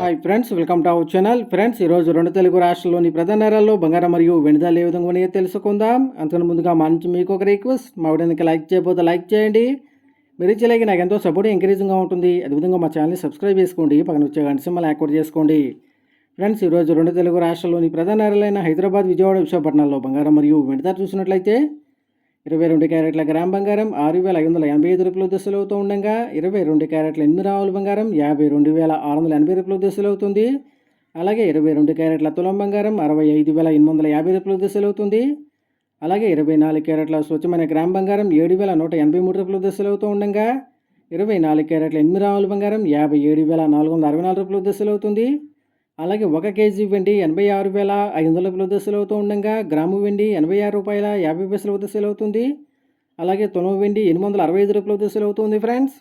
Hi friends welcome to our channel friends ఈరోజు రెండు తెలుగు రాష్ట్రాల్లోని ప్రధాన నగరాల్లో బంగారం మరియు వెనుదలు ఏ విధంగా ఉన్నాయో తెలుసుకుందాం. అంతకన్నా ముందుగా మా నుంచి మీకు ఒక రిక్వెస్ట్ మా వీడియోకి లైక్ చేయకపోతే లైక్ చేయండి. మీరు ఇచ్చేలాగే నాకు ఎంతో సపోర్ట్ ఎంకరేజింగ్గా ఉంటుంది. అదేవిధంగా మా ఛానల్ని సబ్స్క్రైబ్ చేసుకోండి. పక్కన వచ్చే గంట సింబల్ యాక్టివేట్ చేసుకోండి. ఫ్రెండ్స్ ఈరోజు రెండు తెలుగు రాష్ట్రాల్లోని ప్రధాన నగరాలైన హైదరాబాద్ విజయవాడ విశాఖపట్నంలో బంగారం మరియు వెనుదలు చూసినట్లయితే ఇరవై రెండు క్యారెట్ల గ్రామ్ బంగారం ఆరు వేల ఐదు వందల ఎనభై ఐదు రూపాయల దశలు అవుతూ ఉండగా ఇరవై రెండు క్యారెట్ల ఎనిమిది రావుల బంగారం యాభై రెండు వేల ఆరు వందల ఎనభై రూపాయల దశలు అవుతుంది అలాగే ఇరవై రెండు క్యారెట్ల తులం బంగారం అరవై ఐదు వేల ఎనిమిది వందల యాభై రూపాయల దశలు అవుతుంది అలాగే ఇరవై నాలుగు క్యారెట్ల స్వచ్ఛమైన గ్రామ్ బంగారం ఏడు వేల నూట ఎనభై మూడు రూపాయల దశలు అవుతూ ఉండగా ఇరవై నాలుగు క్యారెట్ల ఎనిమిది రావుల బంగారం యాభై ఏడు వేల నాలుగు వందల అరవై నాలుగు రూపాయల దశలు అవుతుంది అలాగే ఒక కేజీ వెండి ఎనభై ఆరు వేల ఐదు వందల రూపాయల దశలు అవుతూ ఉండగా గ్రాము వెండి ఎనభై ఆరు రూపాయల యాభై పైసల వద్ద సేల్ అవుతుంది అలాగే తులం వెండి ఎనిమిది వందల అరవై ఐదు రూపాయల వద్ద సేల్ అవుతుంది ఫ్రెండ్స్